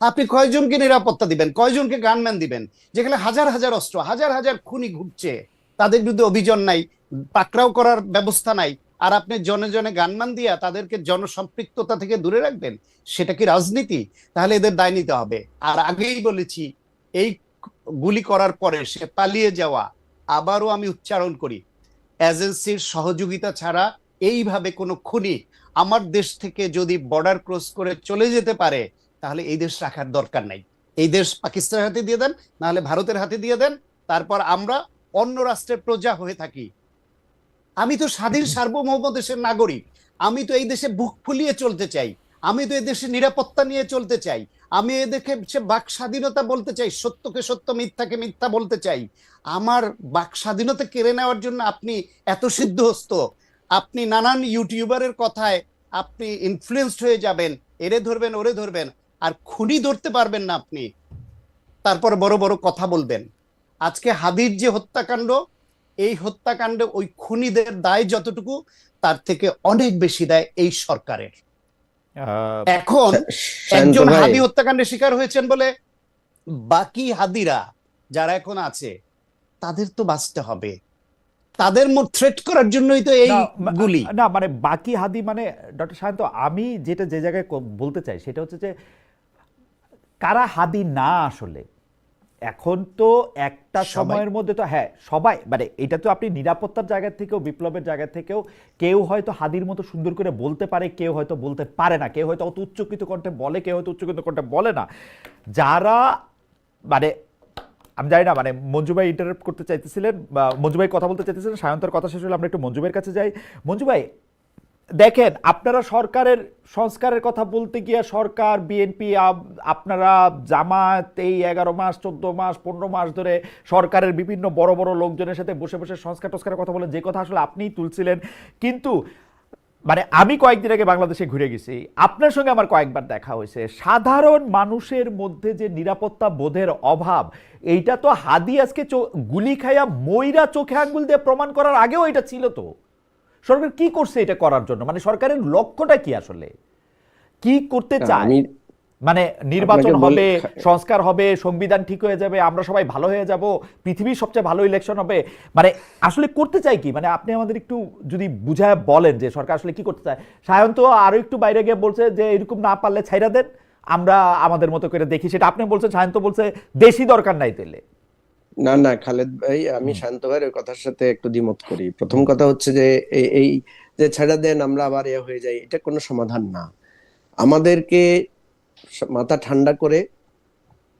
আপনি কয়জনকে নিরাপত্তা দিবেন? কয়জনকে গানম্যান দিবেন? যেখানে হাজার হাজার অস্ত্র, হাজার হাজার খুনি ঘুরছে, তাদের বিরুদ্ধে অভিযান নাই, পাকড়াও করার ব্যবস্থা নাই, আর আপনি জনে জনে গানমান দিয়া তাদেরকে জনসম্পৃক্ততা থেকে দূরে রাখবেন, সেটা কি রাজনীতি? তাহলে এদের দায় নিতে হবে। আর আগেই বলেছি, এই গুলি করার পরে সে পালিয়ে যাওয়া, আবারও আমি উচ্চারণ করি, এজেন্সির সহযোগিতা ছাড়া এইভাবে কোনো খুনি আমার দেশ থেকে যদি বর্ডার ক্রস করে চলে যেতে পারে তাহলে এই দেশ রাখার দরকার নাই। এই দেশ পাকিস্তানের হাতে দিয়ে দেন, নাহলে ভারতের হাতে দিয়ে দেন, তারপর আমরা অন্য রাষ্ট্রের প্রজা হয়ে থাকি। আমি তো স্বাধীন সার্বভৌম দেশের নাগরিক, আমি তো এই দেশে বুক ফুলিয়ে চলতে চাই, আমি তো এই দেশে নিরাপত্তা নিয়ে চলতে চাই, আমি এদেরকে সে বাক স্বাধীনতা বলতে চাই, সত্যকে সত্য, মিথ্যাকে মিথ্যা বলতে চাই। আমার বাক স্বাধীনতা কেড়ে নেওয়ার জন্য আপনি এত সিদ্ধহস্ত, আপনি নানান ইউটিউবারের কথায় আপনি ইনফ্লুয়েসড হয়ে যাবেন, এরে ধরবেন, ওরে ধরবেন আর খুনি ধরতে পারবেন না আপনি। তারপর বড় বড় কথা বলবেন। আজকে হাদির যে হত্যাকাণ্ড এই হত্যাকাণ্ডে ওই খুনিদের দায় যতটুকু তার থেকে অনেক বেশি দায় এই সরকারের। এখন একজন হাদি হত্যাকাণ্ডের শিকার হয়েছেন বলে বাকি হাদিরা যারা এখন আছে তাদের তো বাঁচতে হবে। তাদের মোট থ্রেট করার জন্যই তো এই গুলি। না মানে বাকি হাদি মানে ডক্টর শান্ত আমি যেটা যে জায়গায় বলতে চাই সেটা হচ্ছে যে কারা হাদি না আসলে? এখন তো একটা সময়ের মধ্যে তো হ্যাঁ সবাই। মানে এটা তো আপনি নিরাপত্তার জায়গা থেকেও বিপ্লবের জায়গা থেকেও কেউ হয়তো হাদির মতো সুন্দর করে বলতে পারে কেউ হয়তো বলতে পারে না কেউ হয়তো অত উচ্চকৃত কণ্ঠে বলে কেউ হয়তো উচ্চকৃত কণ্ঠে বলে না। যারা মানে আমি জানি না মানে মঞ্জু ভাই ইন্টারাপ্ট করতে চাইতেছিলেন বা মঞ্জু ভাই কথা বলতে চাইতেছিলেন সায়ন্তর কথা শেষ হলে আমরা একটু মঞ্জু ভাইয়ের কাছে যাই। মঞ্জু ভাই দেখেন, আপনারা সরকারের, সংস্কারের কথা বলতে গিয়ে সরকার, বিএনপি আপনারা জামাত এই এগারো মাস, চোদ্দ মাস, পনেরো মাস ধরে সরকারের বিভিন্ন বড় বড় লোকজনের সাথে বসে বসে সংস্কার টস্কারের কথা বলেন যে কথা আসলে আপনিই তুলছিলেন। কিন্তু মানে আমি কয়েকদিন আগে বাংলাদেশে ঘুরে গেছি। আপনার সঙ্গে আমার কয়েকবার দেখা হয়েছে। সাধারণ মানুষের মধ্যে যে নিরাপত্তা বোধের অভাব, এইটা তো হাদি আজকে গুলি খাইয়া ময়রা চোখে আঙ্গুল দিয়ে প্রমাণ করার আগেও এটা ছিল তো। সরকার কি করছে এটা করার জন্য? মানে সরকারের লক্ষ্যটা কি আসলে? কি করতে চায়? মানে নির্বাচন হবে সংস্কার হবে সংবিধান ঠিক হয়ে যাবে আমরা সবাই ভালো হয়ে যাব পৃথিবীর সবচেয়ে ভালো ইলেকশন হবে। মানে আসলে করতে চাই কি? মানে আপনি আমাদের একটু যদি বুঝায় বলেন যে সরকার আসলে কি করতে চায়। সায়ন্ত আরও একটু বাইরে গিয়ে বলছে যে এরকম না পারলে ছাইরা দেন আমরা আমাদের মতো করে দেখি। সেটা আপনি বলছেন সায়ন্ত বলছে দেশি দরকার নাই তেলে না না খালেদ ভাই আমি শান্ত ভাইয়ের ওই কথার সাথে একটু দ্বিমত করি। প্রথম কথা হচ্ছে যে এই- এই যে ছেড়ে দেন আমরা আবার এ হয়ে যাই এটা কোনো সমাধান না। আমাদেরকে মাথা ঠান্ডা করে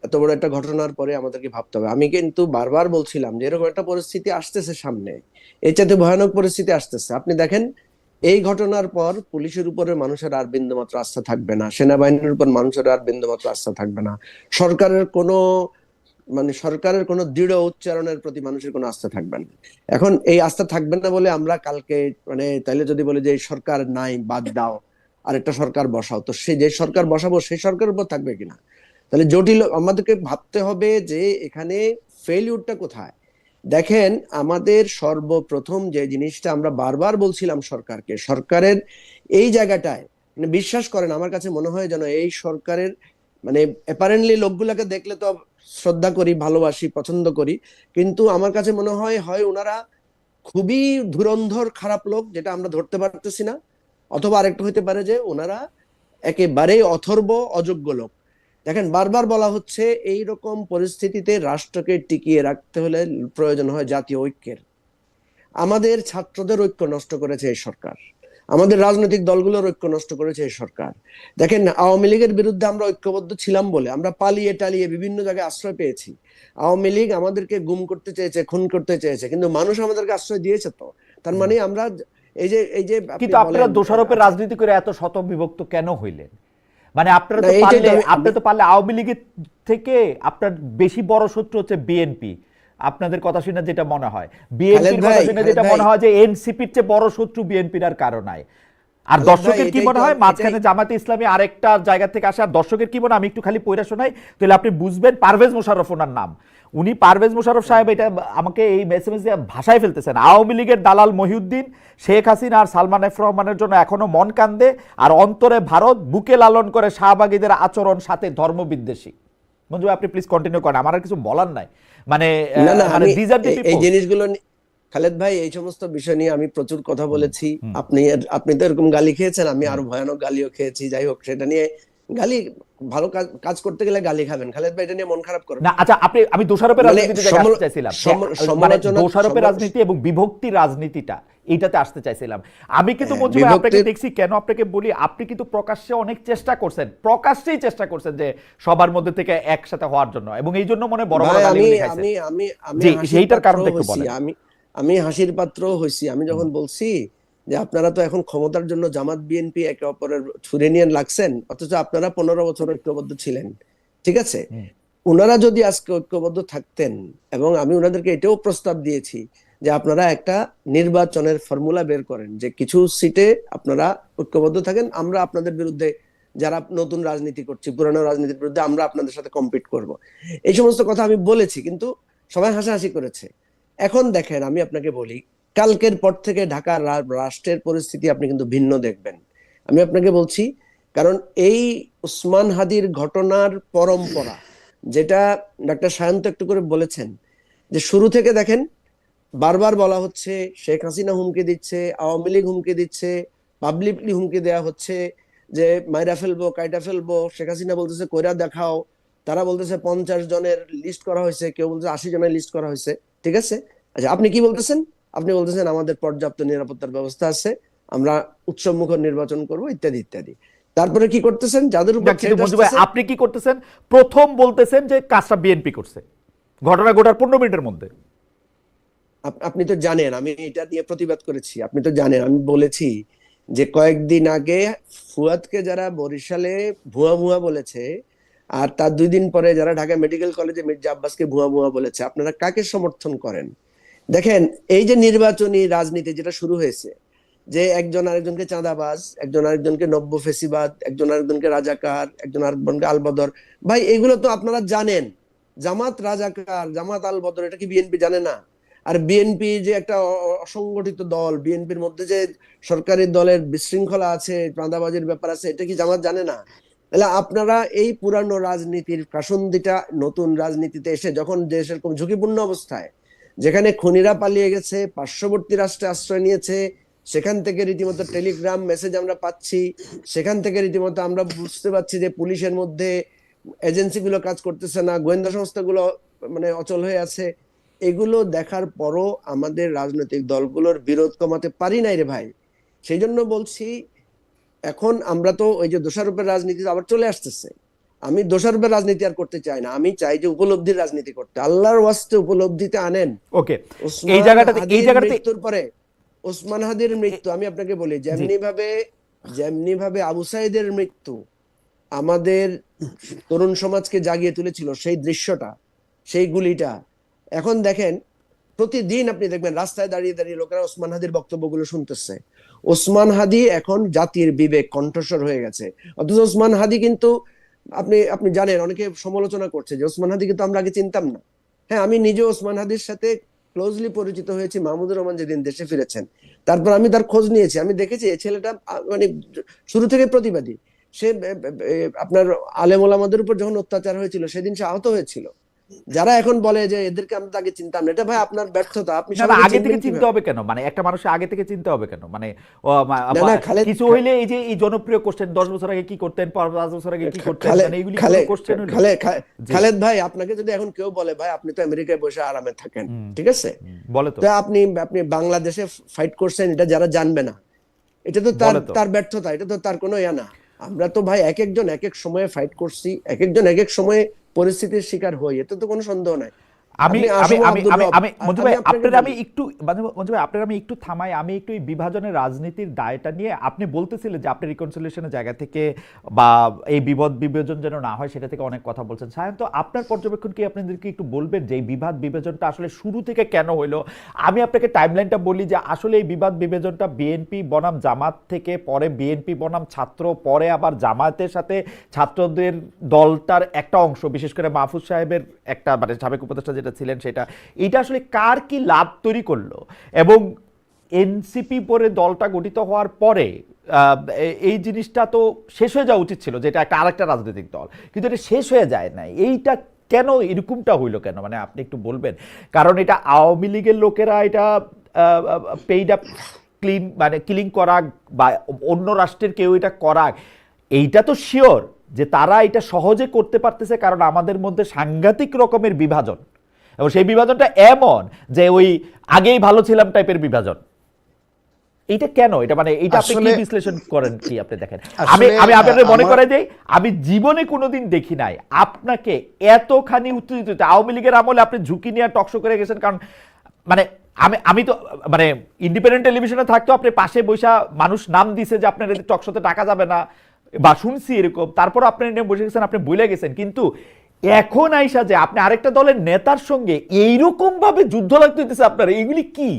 এত বড় একটা ঘটনার পরে আমাদেরকে ভাবতে হবে। আমি কিন্তু বারবার বলছিলাম যে এরকম একটা পরিস্থিতি আসতেছে সামনে। এর চাইতে ভয়ানক পরিস্থিতি আসতেছে। আপনি দেখেন এই ঘটনার পর পুলিশের উপরে মানুষের আর বিন্দুমাত্র আস্থা থাকবে না। সেনাবাহিনীর উপর মানুষের আর বিন্দুমাত্র আস্থা থাকবে না। সরকারের কোনো মানে সরকারের কোনো দৃঢ় উচ্চারণের প্রতি মানুষের কোনো আস্থা থাকবে না। এখন এই আস্থা থাকবে না বলে আমরা কালকে মানে তাইলে যদি বলে যে সরকার নাই, বাদ দাও আর একটা সরকার বসাও, তো সে যে সরকার বসাবো সেই সরকারের উপর থাকবে কিনা? তাহলে জটিল, আমাদেরকে ভাবতে হবে যে এখানে ফেলিউরটা কোথায়? দেখেন, আমাদের সর্বপ্রথম যে জিনিসটা আমরা বারবার বলছিলাম সরকারকে, সরকারের এই জায়গাটায় মানে বিশ্বাস করেন, আমার কাছে মনে হয় যেন এই সরকারের মানে অ্যাপারেন্টলি লোকগুলাকে দেখলে তো শ্রদ্ধা করি, ভালোবাসি, পছন্দ করি। কিন্তু আমার কাছে মনে হয় হয় ওনারা খুবই ধুরন্ধর, খারাপ লোক, যেটা আমরা ধরতে পারতেছি না। অথবা আরেকটা হতে পারে যে ওনারা একেবারেই অথর্ব, অযোগ্য লোক। দেখেন, বারবার বলা হচ্ছে এই রকম পরিস্থিতিতে রাষ্ট্রকে টিকিয়ে রাখতে হলে প্রয়োজন হয় জাতীয় ঐক্যের। আমাদের ছাত্রদের ঐক্য নষ্ট করেছে এই সরকার। আমাদের রাজনৈতিক দলগুলোর ঐক্য নষ্ট করেছে এই সরকার। দেখেন আওয়ামী লীগের বিরুদ্ধে আমরা ঐক্যবদ্ধ ছিলাম বলে আমরা পালিয়ে টালিয়ে বিভিন্ন জায়গায় আশ্রয় পেয়েছি। আওয়ামী লীগ আমাদেরকে গুম করতে চেয়েছে খুন করতে চেয়েছে কিন্তু মানুষ আমাদেরকে আশ্রয় দিয়েছে তো। তার মানে আমরা এই যে এই যে কিন্তু আপনারা দোষারোপের রাজনীতি করে এত শত বিভক্ত কেন হইলেন? মানে আপনারা তো পারলে আপনি তো পারলে আওয়ামী লীগের থেকে আপনার বেশি বড় শত্রু হচ্ছে বিএনপি। আপনাদের কথা শুনে যেটা মনে হয়। বিএনপির কথা শুনে যেটা মনে হয় যে এনসিপির চেয়ে বড় শত্রু বিএনপির আর কারও নাই। আর দর্শকের কি মনে হয়? মাঝখানে জামাতে ইসলামী আরেকটা জায়গা থেকে আসে। আর দর্শকের কি মনে আমি একটু খালি পয়রা শোনাই। তাহলে আপনি বুঝবেন পারভেজ মোশাররফ ওনার নাম। উনি পারভেজ মোশাররফ সাহেব এটা আমাকে এই মেসেজ দিয়ে ভাষায় ফেলতেছেন। আওয়ামী লীগের দালাল মহিউদ্দিন শেখ হাসিনা আর সালমান এফ রহমানের জন্য এখনও মন কান্দে। আর অন্তরে ভারত বুকে লালন করে শাহবাগীদের আচরণ সাথে ধর্মবিদ্বেষী। মঞ্জু আপনি প্লিজ কন্টিনিউ করেন। আমার আর কিছু বলার নাই। মানে না না মানে এই- জিনিসগুলো খালেদ ভাই এই সমস্ত বিষয় নিয়ে আমি প্রচুর কথা বলেছি। আপনি আপনি তো এরকম গালি খেয়েছেন আমি আরও ভয়ানক গালিও খেয়েছি। যাই হোক সেটা নিয়ে গালি ভালো কাজ কাজ করতে গেলে গালি খাবেন। খালেদ ভাই এটা নিয়ে মন খারাপ করেন না আচ্ছা আপনি আমি দোষারোপের মানে রাজনীতিতে আসতে চাইছিলাম। মানে দোষারোপের রাজনীতি এবং বিভক্তি রাজনীতিটা এইটাতে আসতে চাইছিলাম। আমি কিন্তু হ্যাঁ, মঞ্জু ভাই আপনাকে দেখছি কেন আপনাকে বলি আপনি কিন্তু প্রকাশ্যে অনেক চেষ্টা করছেন প্রকাশ্যেই চেষ্টা করছেন যে সবার মধ্যে থেকে একসাথে হওয়ার জন্য এবং এই জন্য মনে হয় বড় বড় আমি আমি আমি সেইটার কারণটা একটু বলেন। আমি আমি হাসির পাত্র হইছি আমি যখন বলছি যে আপনারা তো এখন ক্ষমতার জন্য জামাত বিএনপি একে অপরের ছুড়ে নিয়ে লাগছেন অথচ আপনারা পনেরো বছর ঐক্যবদ্ধ ছিলেন। ঠিক আছে? ওনারা যদি আজকে ঐক্যবদ্ধ থাকতেন এবং আমি ওনাদেরকে এটাও প্রস্তাব দিয়েছি যে আপনারা একটা নির্বাচনের ফর্মুলা বের করেন যে কিছু সিটে আপনারা ঐক্যবদ্ধ থাকেন আমরা আপনাদের বিরুদ্ধে যারা নতুন রাজনীতি করছি পুরানো রাজনীতির বিরুদ্ধে আমরা আপনাদের সাথে কম্পিট করব। এই সমস্ত কথা আমি বলেছি কিন্তু সবাই হাসাহাসি করেছে। এখন দেখেন আমি আপনাকে বলি কালকের পর থেকে ঢাকার রাষ্ট্রের পরিস্থিতি আপনি কিন্তু ভিন্ন দেখবেন। আমি আপনাকে বলছি, কারণ এই উসমান হাদির ঘটনার পরম্পরা, যেটা ডাক্তার সায়ন্ত একটু করে বলেছেন, যে শুরু থেকে দেখেন, বারবার বলা হচ্ছে, শেখ হাসিনা হুমকি দিচ্ছে, আওয়ামী লীগ হুমকি দিচ্ছে, পাবলিকলি হুমকি দেয়া হচ্ছে, যে মাইরা ফেলব, কাইটা ফেলব, শেখ হাসিনা বলতেছে, কইরা দেখাও। তারা বলতেছে, পঞ্চাশ জনের লিস্ট করা হয়েছে, কেউ বলতেছে, আশি জনের লিস্ট করা হয়েছে। ঠিক আছে? আচ্ছা আপনি কি বলতেছেন? আপনি বলতেছেন আমাদের পর্যাপ্ত নিরাপত্তার ব্যবস্থা আছে আমরা উৎসবমুখ নির্বাচন করব ইত্যাদি ইত্যাদি। তারপরে কি করতেছেন? যাদের উপর আপনি কি করতেছেন? প্রথম বলতেছেন যে কাজটা বিএনপি করছে। ঘটনা ঘটার পনেরো মিনিটের মধ্যে। আপনি তো জানেন আমি এটা নিয়ে প্রতিবাদ করেছি। আপনি তো জানেন আমি বলেছি যে কয়েকদিন আগে ফুয়াদকে যারা বরিশালে ভুয়া ভুয়া বলেছে আর তার দুই দিন পরে যারা ঢাকা মেডিকেল কলেজে মির্জা আব্বাসকে ভুয়া ভুয়া বলেছে আপনারা কাকে সমর্থন করেন? দেখেন, এই যে নির্বাচনী রাজনীতি যেটা শুরু হয়েছে, যে একজন আরেকজনকে চাঁদাবাজ, একজন আরেকজনকে নব্য ফেসিবাদ, একজন আরেকজনকে রাজাকার, একজন আরেকজনকে আলবদর। ভাই, এগুলো তো আপনারা জানেন। জামাত রাজাকার, জামাত আলবদর, এটা কি বিএনপি জানে না? আর বিএনপি যে একটা অসংগঠিত দল, বিএনপির মধ্যে যে সরকারি দলের বিশৃঙ্খলা আছে, চাঁদাবাজির ব্যাপার আছে, এটা কি জামাত জানে না? তাহলে আপনারা এই পুরানো রাজনীতির কাসন্দিটা নতুন রাজনীতিতে এসে যখন দেশ এরকম ঝুঁকিপূর্ণ অবস্থায় যেখানে খুনিরা পালিয়ে গেছে, পার্শ্ববর্তী রাষ্ট্রে আশ্রয় নিয়েছে, সেখান থেকে রীতিমতো টেলিগ্রাম মেসেজ আমরা পাচ্ছি, সেখান থেকে রীতিমতো আমরা বুঝতে পারছি যে পুলিশের মধ্যে এজেন্সিগুলো কাজ করতেছে না, গোয়েন্দা সংস্থাগুলো মানে অচল হয়ে আছে। এগুলো দেখার পরও আমাদের রাজনৈতিক দলগুলোর বিরোধ কমাতে পারি নাই রে ভাই। সেই জন্য বলছি, এখন আমরা তো ওই যে দোষারোপের রাজনীতি আবার চলে আসতেছে। আমি দোষারোপের রাজনীতি আর করতে চাই না। আমি চাই যে উপলব্ধির রাজনীতি করতে। আল্লাহর ওয়াস্তে উপলব্ধিতে আনেন। ওকে এই জায়গাটাতে এই জায়গাটাতে মৃত্যুর পরে ওসমান হাদির মৃত্যু আমি আপনাকে বলি যেমনি ভাবে যেমনি ভাবে আবু সাইদের মৃত্যু আমাদের তরুণ সমাজকে জাগিয়ে তুলেছিল সেই দৃশ্যটা সেই গুলিটা। এখন দেখেন প্রতিদিন আপনি দেখবেন রাস্তায় দাঁড়িয়ে দাঁড়িয়ে লোকেরা ওসমান হাদির বক্তব্যগুলো শুনতেছে। ওসমান হাদি এখন জাতির বিবেক কণ্ঠস্বর হয়ে গেছে। অথচ ওসমান হাদি কিন্তু আপনি আপনি জানেন, অনেকে সমালোচনা করছে যে ওসমান হাদিকে তো আমরা আগে চিনতাম না। হ্যাঁ আমি নিজে ওসমান হাদির সাথে ক্লোজলি পরিচিত হয়েছি, মাহমুদুর রহমান যেদিন দেশে ফিরেছেন। তারপর আমি তার খোঁজ নিয়েছি। আমি দেখেছি এই ছেলেটা মানে শুরু থেকে প্রতিবাদী। সে আপনার আলেম ওলামাদের উপর যখন অত্যাচার হয়েছিল, সেদিন সে আহত হয়েছিল। যারা এখন বলে যে এদেরকে আমরা আগে চিনতাম না এটা ভাই আপনার ব্যর্থতা আপনি আগে থেকে চিনতে হবে কেন? মানে একটা মানুষের আগে থেকে চিনতে হবে কেন? মানে কিছু হইলে এই যে এই জনপ্রিয় কোশ্চেন দশ বছর আগে কি করতেন পাঁচ পাঁচ বছর আগে কি করতেন মানে এইগুলি কোশ্চেন খালে- খা- খালেদ ভাই আপনাকে যদি এখন কেউ বলে ভাই আপনি তো আমেরিকায় বসে আরামে থাকেন ঠিক আছে? বলে তো। তো আপনি আপনি বাংলাদেশে ফাইট করছেন এটা যারা জানবে না। এটা তো তার তার ব্যর্থতা এটা তো তার কোনো ইয়া না। আমরা তো ভাই এক একজন এক এক সময়ে ফাইট করছি এক একজন এক এক সময়ে পরিস্থিতির শিকার হই এতে তো কোনো সন্দেহ নাই। আমি আমি আমি আমি আমি মঞ্জু ভাই আপনার আমি একটু মঞ্জু ভাই আপনার আমি একটু থামাই। আমি একটু এই বিভাজনের রাজনীতির দায়টা নিয়ে আপনি বলতেছিলেন যে আপনি রিকনসিলিয়েশনের জায়গা থেকে বা এই বিবাদ বিভাজন যেন না হয় সেটা থেকে অনেক কথা বলছেন। সায়ন্ত আপনার পর্যবেক্ষণ কি আপনাদেরকে একটু বলবেন যে এই বিবাদ বিভাজনটা আসলে শুরু থেকে কেন হইল? আমি আপনাকে টাইমলাইনটা বলি যে আসলে এই বিবাদ বিভাজনটা বিএনপি বনাম জামাত থেকে পরে বিএনপি বনাম ছাত্র পরে আবার জামাতের সাথে ছাত্রদের দলটার একটা অংশ বিশেষ করে মাহফুজ সাহেবের একটা মানে সাবেক উপদেষ্টা যেটা ছিলেন সেটা। এটা আসলে কার কি লাভ তৈরি করল? এবং এনসিপি পরে দলটা গঠিত হওয়ার পরে এই জিনিসটা তো শেষ হয়ে যাওয়া উচিত ছিল যেটা একটা আরেকটা রাজনৈতিক দল। কিন্তু এটা শেষ হয়ে যায় না এইটা কেন এরকমটা হইল কেন? মানে আপনি একটু বলবেন। কারণ এটা আওয়ামী লীগের লোকেরা এটা পেইড আপ ক্লিন মানে ক্লিন করাক বা অন্য রাষ্ট্রের কেউ এটা করাক এইটা তো শিওর যে তারা এটা সহজে করতে পারতেছে কারণ আমাদের মধ্যে সাংঘাতিক রকমের বিভাজন। এবং সেই বিভাজনটা এমন যে ওই আগেই ভালো ছিলাম টাইপের বিভাজন। এইটা কেন? এটা মানে এটা আপনি কি বিশ্লেষণ করেন কি আপনি দেখেন? আমি আমি আপনাদের মনে আমার- করে দেই আমি জীবনে কোনোদিন দেখি নাই আপনাকে এতখানি উত্তেজিত আওয়ামী লীগের আমলে আপনি ঝুঁকি নিয়ে টকশো করে গেছেন কারণ মানে আমি আমি তো মানে ইন্ডিপেন্ডেন্ট টেলিভিশনে থাকতো আপনি পাশে বৈশা মানুষ নাম দিছে যে আপনার টকশোতে টাকা যাবে না বা শুনছি এরকম। তারপর আপনি বসে গেছেন আপনি ভুলে গেছেন। কিন্তু এখন আইসা যে আপনি আরেকটা দলের নেতার সঙ্গে এইরকম ভাবে যুদ্ধ লাগতে হইতেছে আপনার এইগুলি কি?